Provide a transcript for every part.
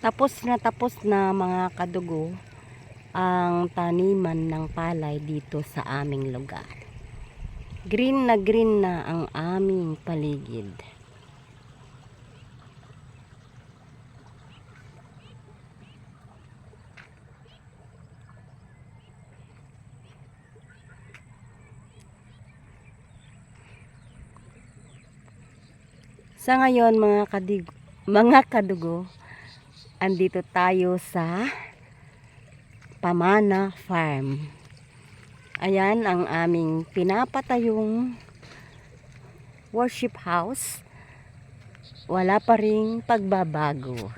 Tapos na tapos na mga kadugo ang taniman ng palay dito sa aming lugar. Green na green na ang aming paligid. Sa ngayon mga kadig mga kadugo, andito tayo sa Pamana Farm. Ayan ang aming pinapatayong worship house. Wala pa ring pagbabago.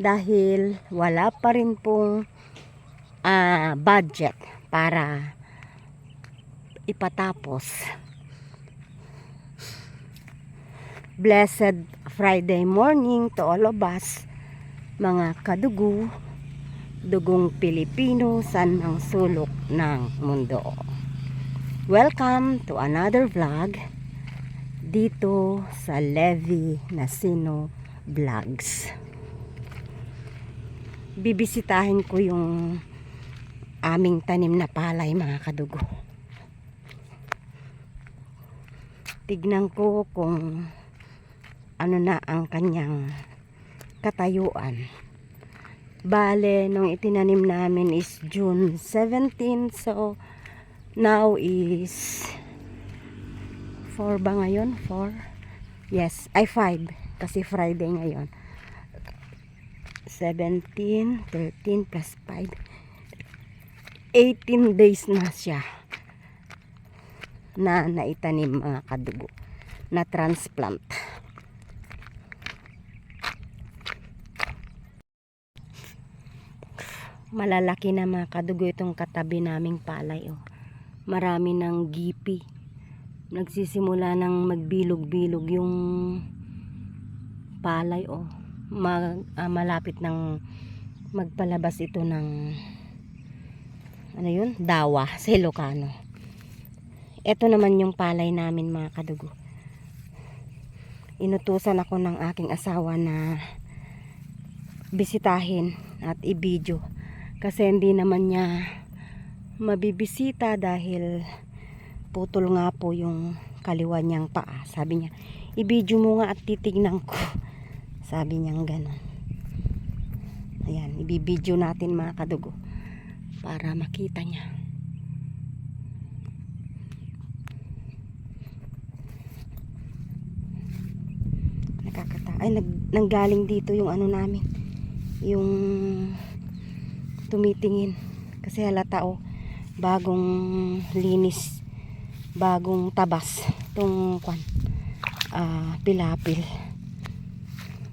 Dahil wala pa rin pong ah, budget para ipatapos. Blessed Friday morning to all of us, mga kadugo, dugong Pilipino sa ang sulok ng mundo. Welcome to another vlog dito sa Levi Nasino Vlogs. Bibisitahin ko yung aming tanim na palay mga kadugo. Tignan ko kung ano na ang kanyang katayuan. Bale, nung itinanim namin is June 17. So, now is 4 ba ngayon? 4? Yes, ay 5. Kasi Friday ngayon. 17, 13 plus 5. 18 days na siya na naitanim mga kadugo na transplant. Malalaki na mga kadugo itong katabi naming palay oh. marami ng gipi nagsisimula ng magbilog-bilog yung palay oh. Mag, ah, malapit ng magpalabas ito ng ano yun? dawa sa Ilocano ito naman yung palay namin mga kadugo inutusan ako ng aking asawa na bisitahin at i-video kasi hindi naman niya mabibisita dahil putol nga po yung kaliwa niyang paa. Sabi niya, i-video mo nga at titignan ko. Sabi niya gano'n. Ayan, ibibideo natin mga kadugo para makita niya. Nakakata. Ay, nag, nanggaling dito yung ano namin. Yung tumitingin. Kasi halata oh bagong linis bagong tabas itong kwan ah, pilapil.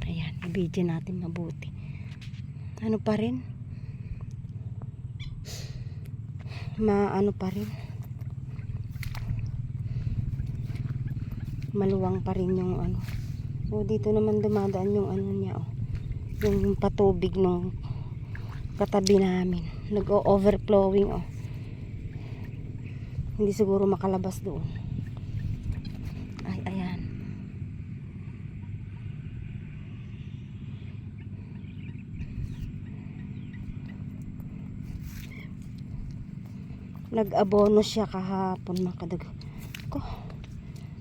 Ayan ibidyo natin mabuti. Ano pa rin? Ma ano pa rin? Maluwang pa rin yung ano. Oh dito naman dumadaan yung ano niya oh. Yung patubig nung katabi namin. Nag-overflowing oh. Hindi siguro makalabas doon. Ay ayan. Nag-abono siya kahapon mga kadag ko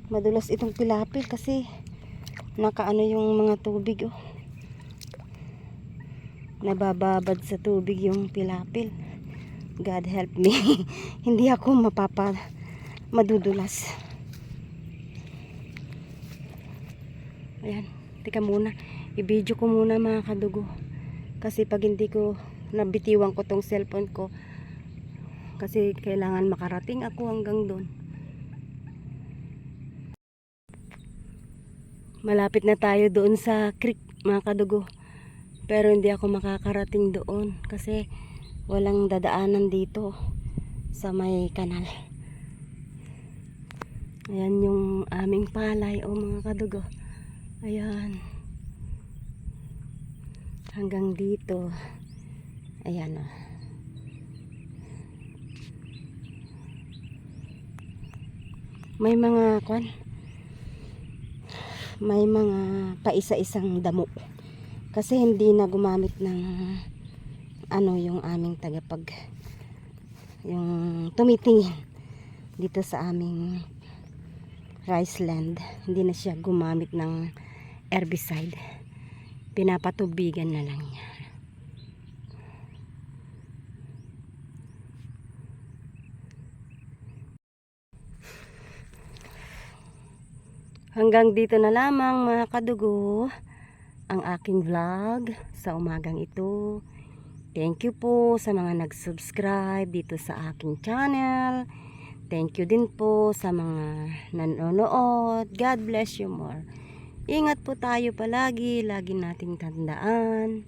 madulas itong pilapil kasi nakaano yung mga tubig oh nabababad sa tubig yung pilapil. God help me. Hindi ako mapapa madudulas. Ayan, tika muna. I-video ko muna mga kadugo. Kasi pag hindi ko nabitiwan ko tong cellphone ko kasi kailangan makarating ako hanggang doon. Malapit na tayo doon sa creek mga kadugo. Pero hindi ako makakarating doon kasi walang dadaanan dito sa may kanal. Ayan yung aming palay o mga kadugo. Ayan. Hanggang dito. Ayan o. May mga kwan. May mga paisa-isang damo Kasi hindi na gumamit ng ano yung aming tagapag yung tumitingin dito sa aming rice land. Hindi na siya gumamit ng herbicide. Pinapatubigan na lang niya. Hanggang dito na lamang mga kadugo ang aking vlog sa umagang ito. Thank you po sa mga nag-subscribe dito sa aking channel. Thank you din po sa mga nanonood. God bless you more. Ingat po tayo palagi. Lagi nating tandaan.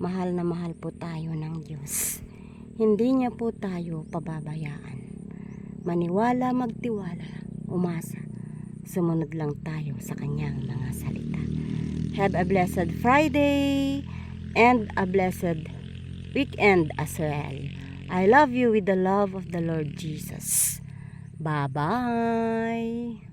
Mahal na mahal po tayo ng Diyos. Hindi niya po tayo pababayaan. Maniwala, magtiwala, umasa. Sumunod lang tayo sa kanyang mga salita. Have a blessed Friday and a blessed weekend as well. I love you with the love of the Lord Jesus. Bye-bye.